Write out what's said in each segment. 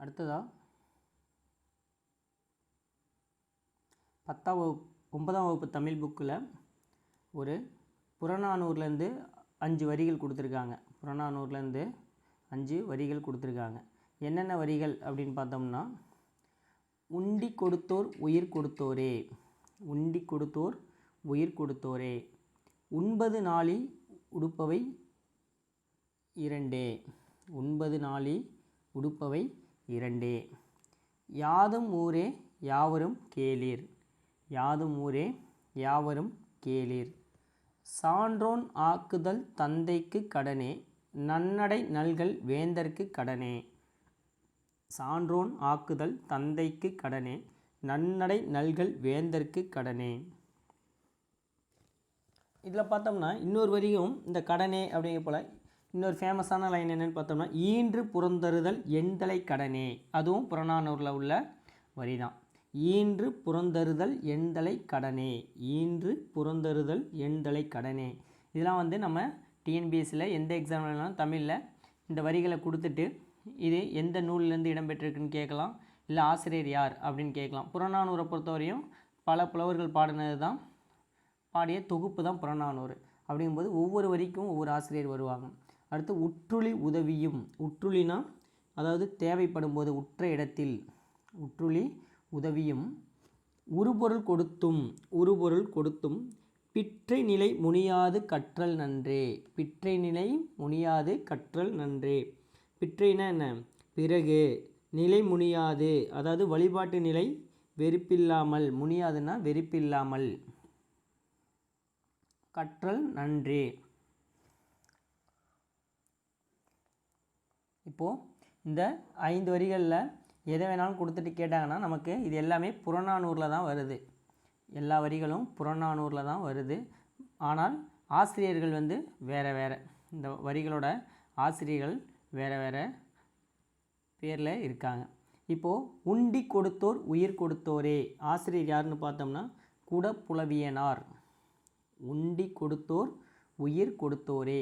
அடுத்ததாக பத்தாம் வகுப்பு ஒன்பதாம் வகுப்பு தமிழ் புக்கில் ஒரு புறநானூர்லேருந்து அஞ்சு வரிகள் கொடுத்துருக்காங்க. புறநானூர்லேருந்து அஞ்சு வரிகள் கொடுத்துருக்காங்க. என்னென்ன வரிகள் அப்படின்னு பார்த்தோம்னா உண்டி கொடுத்தோர் உயிர் கொடுத்தோரே. உண்டி கொடுத்தோர் உயிர் கொடுத்தோரே. உண்பது நாளி உடுப்பவை இரண்டே. ஒன்பது நாளி உடுப்பவை இரண்டே. யாதும் ஊரே யாவரும் கேளீர். யாதும் ஊரே யாவரும் கேளீர். சான்றோன் ஆக்குதல் தந்தைக்கு கடனே நன்னடை நல்கள் வேந்தர்க்கு கடனே. சான்றோன் ஆக்குதல் தந்தைக்கு கடனே நன்னடை நல்கள் வேந்தர்க்கு கடனே. இதில் பார்த்தோம்னா இன்னொரு வரியும் இந்த கடனே அப்படிங்கிற போல் இன்னொரு ஃபேமஸான லைன் என்னென்னு பார்த்தோம்னா ஈன்று புறந்தருதல் எண்தலை கடனே. அதுவும் புறநானூரில் உள்ள வரி தான் ஈன்று புறந்தருதல் எண்தலை கடனே. ஈன்று புறந்தருதல் எண்தலை கடனே. இதெல்லாம் வந்து நம்ம டிஎன்பிஎஸ்சியில் எந்த எக்ஸாம்லாம் தமிழில் இந்த வரிகளை கொடுத்துட்டு இது எந்த நூல்லேருந்து இடம்பெற்றிருக்குன்னு கேட்கலாம். இல்லை ஆசிரியர் யார் அப்படின்னு கேட்கலாம். புறநானூரை பொறுத்தவரையும் பல புலவர்கள் பாடினது தான் பாடிய தொகுப்பு தான் புறநானூறு. அப்படிங்கும்போது ஒவ்வொரு வரிக்கும் ஒவ்வொரு ஆசிரியர் வருவாங்க. அடுத்து உற்றுளி உதவியும். உற்றுளினா அதாவது தேவைப்படும் போது உற்ற இடத்தில் உற்றுளி உதவியும். உருபொருள் கொடுத்தும் உருபொருள் கொடுத்தும். பிற்றை நிலை முனியாது கற்றல் நன்றே. பிற்றை நிலை முனியாது கற்றல் நன்றே. பிற்றைனா என்ன? பிறகு நிலை முனியாது அதாவது வழிபாட்டு நிலை வெறுப்பில்லாமல். முனியாதுன்னா வெறுப்பில்லாமல். கற்றல் நன்றே. இப்போது இந்த ஐந்து வரிகளில் எதை வேணாலும் கொடுத்துட்டு கேட்டாங்கன்னா நமக்கு இது எல்லாமே புறநானூரில் தான் வருது. எல்லா வரிகளும் புறநானூரில் தான் வருது. ஆனால் ஆசிரியர்கள் வந்து வேறு வேறு. இந்த வரிகளோட ஆசிரியர்கள் வேறு வேறு பேரில் இருக்காங்க. இப்போது உண்டி கொடுத்தோர் உயிர் கொடுத்தோரே. ஆசிரியர் யாருன்னு பார்த்தோம்னா குடப்புலவியனார். உண்டி கொடுத்தோர் உயிர் கொடுத்தோரே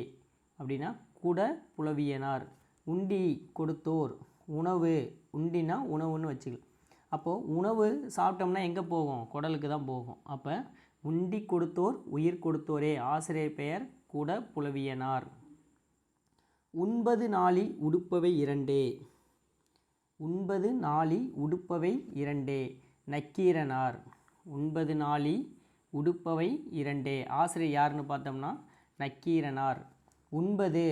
அப்படின்னா குட புலவியனார் உண்டி கொடுத்தோர். உணவு உண்டினா உணவுன்னு வச்சுக்கலாம் அப்போது உணவு சாப்பிட்டோம்னா எங்கே போகும்? குடலுக்கு தான் போகும். அப்போ உண்டி கொடுத்தோர் உயிர் கொடுத்தோரே. ஆசிரியர் பெயர் குட புலவியனார். உண்பது நாளி உடுப்பவை இரண்டே. உண்பது நாளி உடுப்பவை இரண்டே. நக்கீரனார். உண்பது நாளி உடுப்பவை இரண்டே. ஆசிரியர் யாருன்னு பார்த்தோம்னா நக்கீரனார். உண்பது.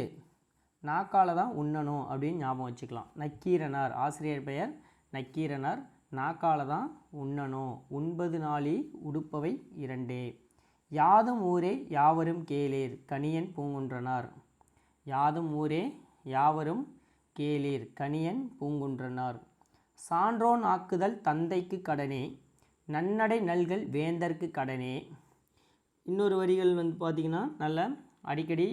நாக்கால தான் உண்ணணும் அப்படின்னு ஞாபகம் வச்சுக்கலாம். நக்கீரனார் ஆசிரியர் பெயர் நக்கீரனார். நாக்கால தான் உண்ணணும். உண்பது நாளி உடுப்பவை இரண்டே. யாதும் ஊரே யாவரும் கேளீர் கணியன் பூங்குன்றனார். யாதும் ஊரே யாவரும் கேளீர் கணியன் பூங்குன்றனார். சான்றோன் ஆக்குதல் தந்தைக்கு கடனே நன்னடை நல்கள் வேந்தர்க்கு கடனே. இன்னொரு வரிகள் வந்து பார்த்திங்கன்னா நல்ல அடிக்கடி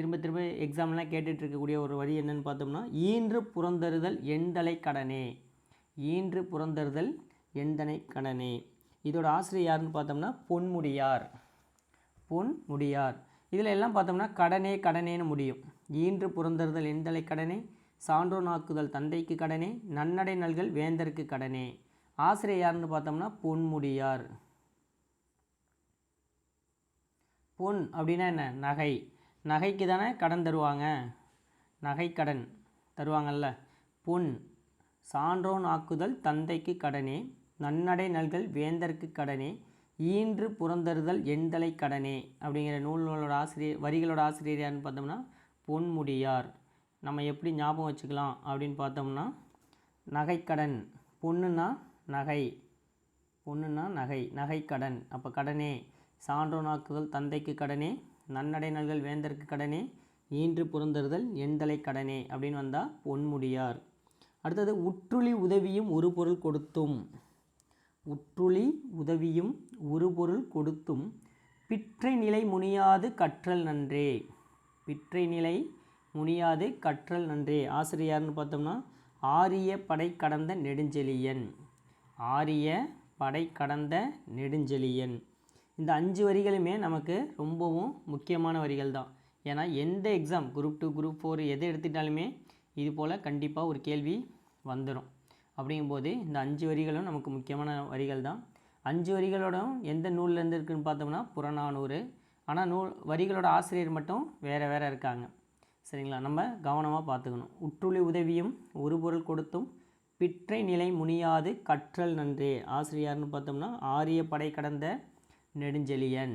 திரும்ப திரும்ப எக்ஸாம்லாம் கேட்டுட்டு இருக்கக்கூடிய ஒரு வழி என்னென்னு பார்த்தோம்னா ஈன்று புறந்தருதல் எந்தலை கடனே. ஈன்று புறந்தருதல் எந்தனை கடனே. இதோட ஆசிரியர் யாருன்னு பார்த்தோம்னா பொன்முடியார். பொன்முடியார். இதில் எல்லாம் பார்த்தோம்னா கடனே கடனேன்னு முடியும். ஈன்று புறந்தருதல் எந்தலை கடனே சான்றோனாக்குதல் தந்தைக்கு கடனே நன்னடை நல்கள் வேந்தருக்கு கடனே. ஆசிரியர் யாருன்னு பார்த்தோம்னா பொன்முடியார். பொன் அப்படின்னா என்ன? நகை. நகைக்கு தானே கடன் தருவாங்க? நகைக்கடன் தருவாங்கல்ல. பொன் சான்றோன் ஆக்குதல் தந்தைக்கு கடனே நன்னடை நல்கள் வேந்தருக்கு கடனே ஈன்று புறந்தருதல் எண்தலை கடனே அப்படிங்கிற நூல்களோட ஆசிரியர் வரிகளோட ஆசிரியர் யாருன்னு பார்த்தோம்னா பொன்முடியார். நம்ம எப்படி ஞாபகம் வச்சுக்கலாம் அப்படின்னு பார்த்தோம்னா நகைக்கடன். பொண்ணுன்னா நகை. பொண்ணுன்னா நகை. நகைக்கடன். அப்போ கடனே சான்றோனாக்குதல் தந்தைக்கு கடனே நன்னடை நல்கள் வேந்தற்கு கடனே ஈன்று புறந்தறுதல் எண்தலை கடனே அப்படின்னு வந்தால் பொன்முடியார். அடுத்தது உற்றுளி உதவியும் ஒரு பொருள் கொடுத்தும். உற்றுளி உதவியும் ஒரு பொருள் கொடுத்தும். பிற்றை நிலை முனியாது கற்றல் நன்றே. பிற்றை நிலை முனியாது கற்றல் நன்றே. ஆசிரியார்னு பார்த்தோம்னா ஆரிய படை கடந்த நெடுஞ்செழியன். ஆரிய படை கடந்த நெடுஞ்செழியன். இந்த அஞ்சு வரிகளுமே நமக்கு ரொம்பவும் முக்கியமான வரிகள் தான் ஏன்னா எந்த exam group two group four எது எடுத்துட்டாலுமே இது போல் கண்டிப்பாக ஒரு கேள்வி வந்துடும் அப்படிங்கும்போது இந்த அஞ்சு வரிகளும் நமக்கு முக்கியமான வரிகள் தான் அஞ்சு வரிகளோடும் எந்த நூல்லேருந்து இருக்குன்னு பார்த்தோம்னா புறநானூறு. ஆனால் நூல் வரிகளோட ஆசிரியர் மட்டும் வேறு வேறு இருக்காங்க. சரிங்களா? நம்ம கவனமாக பார்த்துக்கணும். உற்றுளி உதவியும் ஒரு பொருள் கொடுத்தும் பிற்றை நிலை முனியாது கற்றல் நன்றே. ஆசிரியர்னு பார்த்தோம்னா ஆரிய படை கடந்த நெடுஞ்செழியன்.